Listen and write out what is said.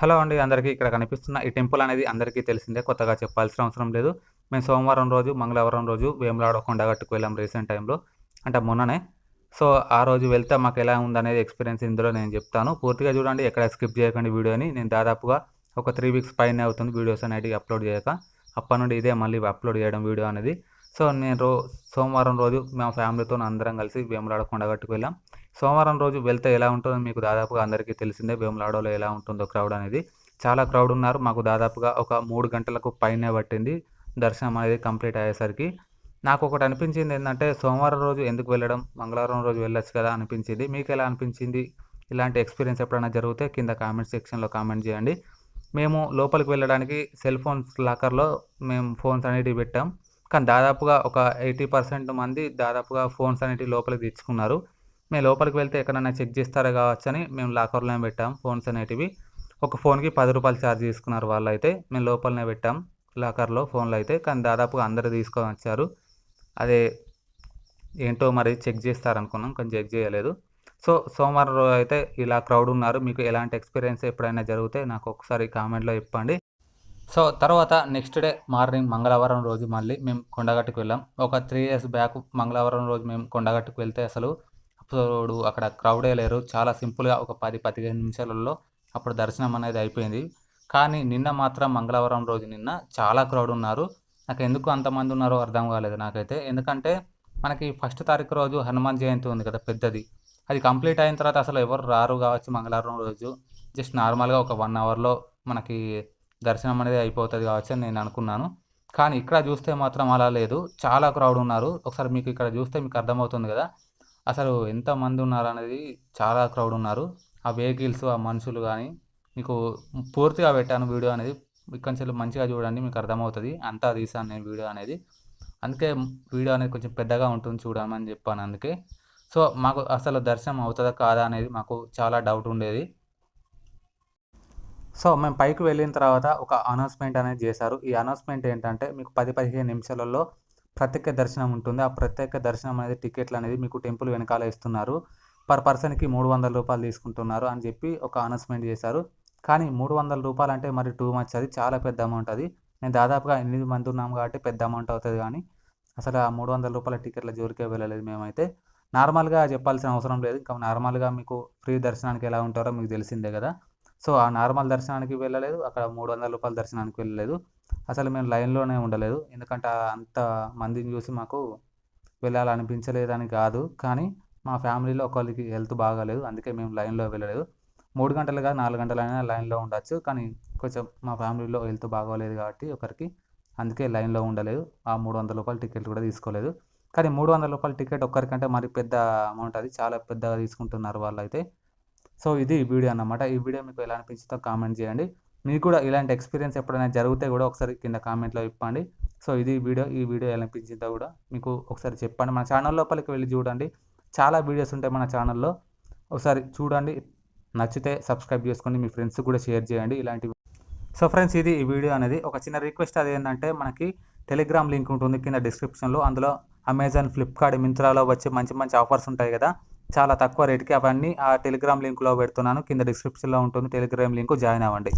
Hello అండి అందరికీ ఇక్కడ కనిపిస్తున్న ఈ టెంపుల్ అనేది అందరికీ తెలిసిందే కొత్తగా చెప్పాల్సిన అవసరం లేదు. మేము సోమవారం రోజు మంగళవారం రోజు వేములాడ కొండగట్టుకు వెళ్ళాం రీసెంట్ టైంలో అంటే మొన్ననే. సో ఆ రోజు వెళ్తే మాకు ఎలా ఉందనేది ఎక్స్పీరియన్స్ ఇందులో నేను చెప్తాను. పూర్తిగా చూడండి ఎక్కడ స్కిప్ చేయకండి వీడియోని. నేను దాదాపుగా ఒక త్రీ వీక్స్ పైన అవుతుంది వీడియోస్ అనేటివి అప్లోడ్ చేయక. అప్పటి నుండి ఇదే మళ్ళీ అప్లోడ్ చేయడం వీడియో అనేది. సో నేను రో సోమవారం రోజు మా ఫ్యామిలీతో అందరం కలిసి వేములాడ కొండగట్టుకు వెళ్ళాం. సోమవారం రోజు వెళ్తే ఎలా ఉంటుందో మీకు దాదాపుగా అందరికీ తెలిసిందే. వేములాడలో ఎలా ఉంటుందో క్రౌడ్ అనేది. చాలా క్రౌడ్ ఉన్నారు. మాకు దాదాపుగా ఒక మూడు గంటలకు పైనే పట్టింది. దర్శనం అనేది కంప్లీట్ అయ్యేసరికి. నాకు ఒకటి అనిపించింది ఏంటంటే సోమవారం రోజు ఎందుకు వెళ్ళడం? మంగళవారం రోజు వెళ్ళొచ్చు కదా అనిపించింది. మీకు ఎలా అనిపించింది? ఇలాంటి ఎక్స్పీరియన్స్ ఎప్పుడైనా జరిగితే కింద కామెంట్ సెక్షన్లో కామెంట్ చేయండి. మేము లోపలికి వెళ్ళడానికి సెల్ ఫోన్స్ లాకర్లో మేము ఫోన్స్ అనేటివి పెట్టాం. కానీ దాదాపుగా ఒక ఎయిటీ పర్సెంట్ మంది దాదాపుగా ఫోన్స్ అనేటివి లోపలికి తెచ్చుకున్నారు. మేము లోపలికి వెళ్తే ఎక్కడైనా చెక్ చేస్తారా కావచ్చని మేము లాకర్లో పెట్టాం ఫోన్స్ అనేటివి. ఒక ఫోన్కి పది రూపాయలు ఛార్జ్ తీసుకున్నారు వాళ్ళు అయితే మేము లోపలనే పెట్టాం లాకర్లో ఫోన్లు అయితే. కానీ దాదాపుగా అందరూ తీసుకొని వచ్చారు. అదే ఏంటో మరి చెక్ చేస్తారనుకున్నాం కానీ చెక్ చేయలేదు. సో సోమవారం రోజు అయితే ఇలా క్రౌడ్ ఉన్నారు. మీకు ఎలాంటి ఎక్స్పీరియన్స్ ఎప్పుడైనా జరిగితే నాకు ఒకసారి కామెంట్లో చెప్పండి. సో తర్వాత నెక్స్ట్ డే మార్నింగ్ మంగళవారం రోజు మళ్ళీ మేము కొండగట్టుకు వెళ్ళాం. ఒక త్రీ ఇయర్స్ బ్యాక్ మంగళవారం రోజు మేము కొండగట్టుకు వెళ్తే అసలు అప్పుడు అక్కడ క్రౌడే లేరు. చాలా సింపుల్గా ఒక పది పదిహేను నిమిషాలలో అప్పుడు దర్శనం అనేది అయిపోయింది. కానీ నిన్న మాత్రం మంగళవారం రోజు నిన్న చాలా క్రౌడ్ ఉన్నారు. నాకు ఎందుకు అంతమంది ఉన్నారో అర్థం కాలేదు నాకైతే. ఎందుకంటే మనకి ఫస్ట్ తారీఖు రోజు హనుమాన్ జయంతి ఉంది కదా పెద్దది. అది కంప్లీట్ అయిన తర్వాత అసలు ఎవరు రారు కావచ్చు మంగళవారం రోజు. జస్ట్ నార్మల్గా ఒక వన్ అవర్లో మనకి దర్శనం అనేది అయిపోతుంది కావచ్చు అని నేను అనుకున్నాను. కానీ ఇక్కడ చూస్తే మాత్రం అలా లేదు. చాలా క్రౌడ్ ఉన్నారు. ఒకసారి మీకు ఇక్కడ చూస్తే మీకు అర్థమవుతుంది కదా. అసలు ఎంతమంది ఉన్నారు అనేది చాలా క్రౌడ్ ఉన్నారు. ఆ వెహికల్స్ ఆ మనుషులు కానీ మీకు పూర్తిగా పెట్టాను వీడియో అనేది. ఇక్కడ నుంచి మంచిగా చూడండి మీకు అర్థమవుతుంది. అంతా తీసాను నేను వీడియో అనేది. అందుకే వీడియో అనేది కొంచెం పెద్దగా ఉంటుంది చూడమని చెప్పాను అందుకే. సో మాకు అసలు దర్శనం అవుతుందా కాదా అనేది మాకు చాలా డౌట్ ఉండేది. సో మేము పైకి వెళ్ళిన తర్వాత ఒక అనౌన్స్మెంట్ అనేది చేశారు. ఈ అనౌన్స్మెంట్ ఏంటంటే మీకు పది పదిహేను నిమిషాలలో ప్రత్యేక దర్శనం ఉంటుంది. ఆ ప్రత్యేక దర్శనం అనేది టికెట్లు అనేది మీకు టెంపుల్ వెనకాల ఇస్తున్నారు. పర్ పర్సన్కి మూడు వందల రూపాయలు తీసుకుంటున్నారు అని చెప్పి ఒక అనౌన్స్మెంట్ చేశారు. కానీ మూడు వందల రూపాయలు అంటే మరి టూ మచ్. అది చాలా పెద్ద అమౌంట్ అది. నేను దాదాపుగా ఎనిమిది మంది ఉన్నాం కాబట్టి పెద్ద అమౌంట్ అవుతుంది కానీ అసలు ఆ మూడు వందల రూపాయల టికెట్ల జోరికే వెళ్ళలేదు మేమైతే. నార్మల్గా చెప్పాల్సిన అవసరం లేదు. ఇంకా నార్మల్గా మీకు ఫ్రీ దర్శనానికి ఎలా ఉంటారో మీకు తెలిసిందే కదా. సో ఆ నార్మల్ దర్శనానికి వెళ్ళలేదు. అక్కడ మూడు వందల రూపాయల దర్శనానికి వెళ్ళలేదు. అసలు మేము లైన్లోనే ఉండలేదు. ఎందుకంటే అంత మందిని చూసి మాకు వెళ్ళాలనిపించలేదని కాదు. కానీ మా ఫ్యామిలీలో ఒకరికి హెల్త్ బాగాలేదు. అందుకే మేము లైన్లో వెళ్ళలేదు. మూడు గంటలుగా నాలుగు గంటలైనా లైన్లో ఉండొచ్చు. కానీ కొంచెం మా ఫ్యామిలీలో హెల్త్ బాగోలేదు కాబట్టి ఒకరికి అందుకే లైన్లో ఉండలేదు. ఆ మూడు వందల రూపాయల టికెట్ కూడా తీసుకోలేదు. కానీ మూడు వందల రూపాయల టికెట్ ఒక్కరికంటే మరి పెద్ద అమౌంట్ అది చాలా పెద్దగా తీసుకుంటున్నారు వాళ్ళు అయితే సో ఇది వీడియో అన్నమాట. ఈ వీడియో మీకు ఎలా అనిపించిందో కామెంట్ చేయండి. మీకు కూడా ఇలాంటి ఎక్స్పీరియన్స్ ఎప్పుడైనా జరిగితే కూడా ఒకసారి కింద కామెంట్లో ఇప్పండి సో ఇది వీడియో ఈ వీడియో ఎలా అనిపించిందో కూడా మీకు ఒకసారి చెప్పండి. మన ఛానల్ లోపలికి వెళ్ళి చూడండి. చాలా వీడియోస్ ఉంటాయి మన ఛానల్లో. ఒకసారి చూడండి. నచ్చితే సబ్స్క్రైబ్ చేసుకోండి మీ ఫ్రెండ్స్ కూడా షేర్ చేయండి ఇలాంటివి సో ఫ్రెండ్స్ ఇది ఈ వీడియో అనేది. ఒక చిన్న రిక్వెస్ట్ అది ఏంటంటే మనకి టెలిగ్రామ్ లింక్ ఉంటుంది కింద డిస్క్రిప్షన్లో. అందులో అమెజాన్ ఫ్లిప్కార్ట్ మింత్రాలో వచ్చే మంచి మంచి ఆఫర్స్ ఉంటాయి కదా. చాలా తక్కువ రేట్కి అవన్నీ ఆ టెలిగ్రామ్ లింక్లో పెడుతున్నాను. కింద డిస్క్రిప్షన్లో ఉంటుంది. టెలిగ్రామ్ లింక్ జాయిన్ అవ్వండి.